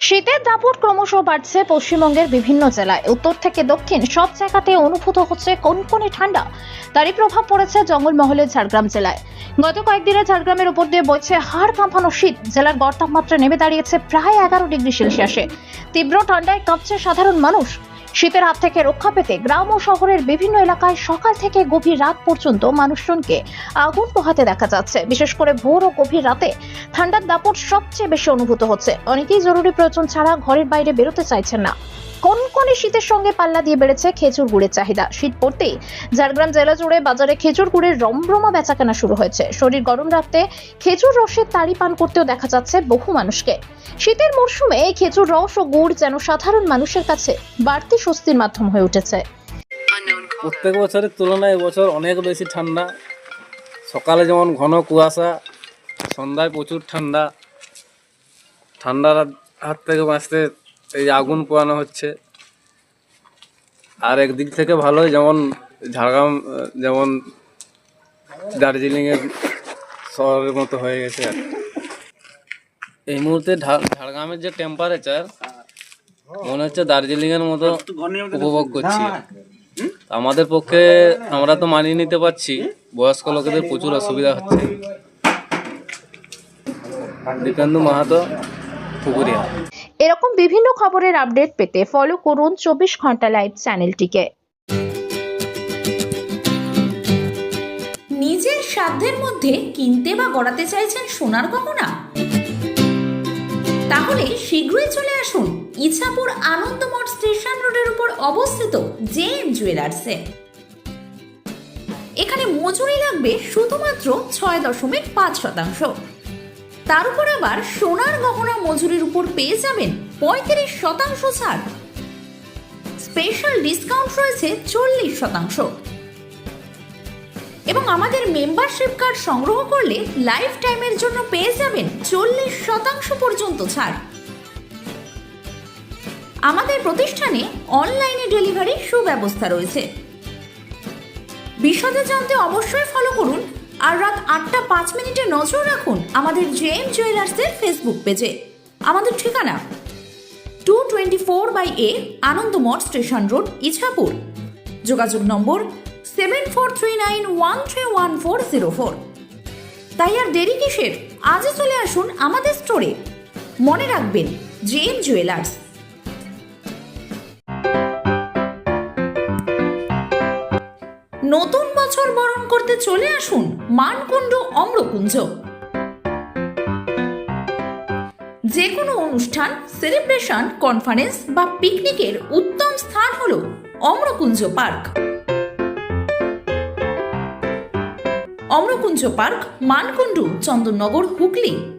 শীতের দাপট ক্রমশ বাড়ছে পশ্চিমবঙ্গের বিভিন্ন জেলায়। উত্তর থেকে দক্ষিণ সব জায়গাতে অনুভূত হচ্ছে কনকনে ঠান্ডা। তারই প্রভাব পড়েছে জঙ্গলমহলের ঝাড়গ্রাম জেলায়। গত কয়েকদিনে ঝাড়গ্রামের উপর দিয়ে বইছে হাড় কাঁপানো শীত। জেলার গড় তাপমাত্রা নেমে দাঁড়িয়েছে প্রায় এগারো ডিগ্রি সেলসিয়াসে। তীব্র ঠান্ডায় কাঁপছে সাধারণ মানুষ। শীতের হাত থেকে রক্ষা পেতে গ্রাম ও শহরের বিভিন্ন এলাকায় সকাল থেকে গভীর রাত পর্যন্ত মানুষজনকে আগুন পোহাতে দেখা যাচ্ছে। বিশেষ করে ভোর ও গভীর রাতে ঠান্ডার দাপট সবচেয়ে বেশি অনুভূত হচ্ছে। অনেকেই জরুরি প্রয়োজন ছাড়া ঘরের বাইরে বেরোতে চাইছেন না। কনকনে শীতের সঙ্গে পাল্লা দিয়ে বেড়েছে খেজুর গুড়ের চাহিদা? শীত পড়তেই ঝাড়গ্রাম জেলা জুড়ে বাজারে খেজুর গুড়ের রমরমা বেচাকেনা শুরু হয়েছে। শরীর গরম রাখতে খেজুর রসের তাড়ি পান করতেও দেখা যাচ্ছে বহু মানুষকে। শীতের মরশুমে খেজুর রস ও গুড় যেন সাধারণ মানুষের কাছে বাড়তি স্বস্তির মাধ্যম হয়ে উঠেছে। প্রত্যেক বছরের তুলনায় এবছর অনেক বেশি ঠান্ডা। সকালে যেমন ঘন কুয়াশা সন্ধ্যায় প্রচুর ঠান্ডা। ঠান্ডার হাত থেকে বাঁচতে এই আগুন পোয়ানো হচ্ছে। আর একদিক থেকে ভালোই যেমন ঝাড়গ্রাম, যেমন দার্জিলিংয়ের শহরের মতো হয়ে গেছে আর। এই মুহূর্তে ঝাড়- ঝাড়গ্রামের যে টেম্পারেচার মনে হচ্ছে দার্জিলিংয়ের মতো উপভোগ করছি। আমাদের পক্ষে আমরা তো মানিয়ে নিতে পারছি, বয়স্ক লোকেদের প্রচুর অসুবিধা হচ্ছে। দীপেন্দু মাহাতো পুকুরিয়া। এরকম বিভিন্ন খবরের আপডেট পেতে ফলো করুন চব্বিশ ঘণ্টা লাইভ চ্যানেলটিকে নিজের সাধ্যের মধ্যে কিনতে বা গড়াতে চাইছেন সোনার গহনা? তাহলে শীঘ্রই চলে আসুন ইছাপুর আনন্দমঠ স্টেশন রোডের উপর অবস্থিত জে এম জুয়েলার্সে। এখানে মজুরি লাগবে শুধুমাত্র ছয় দশমিক পাঁচ শতাংশ। তার উপর আবার সোনার গহনা মজুরির উপর পেয়ে যাবেন পঁয়ত্রিশ শতাংশ ছাড়। স্পেশাল ডিসকাউন্ট রয়েছে চল্লিশ শতাংশ। এবং আমাদের মেম্বারশিপ কার্ড সংগ্রহ করলে লাইফ টাইমের জন্য পেয়ে যাবেন চল্লিশ শতাংশ পর্যন্ত ছাড়। আমাদের প্রতিষ্ঠানে অনলাইনে ডেলিভারি সুব্যবস্থা রয়েছে। বিশদে জানতে অবশ্যই ফলো করুন আর রাত আটটা পাঁচ মিনিটে নজর রাখুন আমাদের জেএম জুয়েলার্সের ফেসবুক পেজে। আমাদের ঠিকানা two twenty four by A Anandamath station road, Ichapur. যোগাযোগ নম্বর seven four three nine one three one four zero four তাই আর দেরি কিসের? আজই চলে আসুন আমাদের স্টোরে মনে রাখবেন, জেএম জুয়েলার্স। নতুন বছর বরণ করতে চলে আসুন মানকুণ্ড অম্রকুঞ্জ। যে কোনো অনুষ্ঠান, সেলিব্রেশন, কনফারেন্স বা পিকনিকের উত্তম স্থান হল অম্রকুঞ্জ পার্ক। অম্রকুঞ্জ পার্ক মানকুণ্ডু চন্দননগর হুগলি।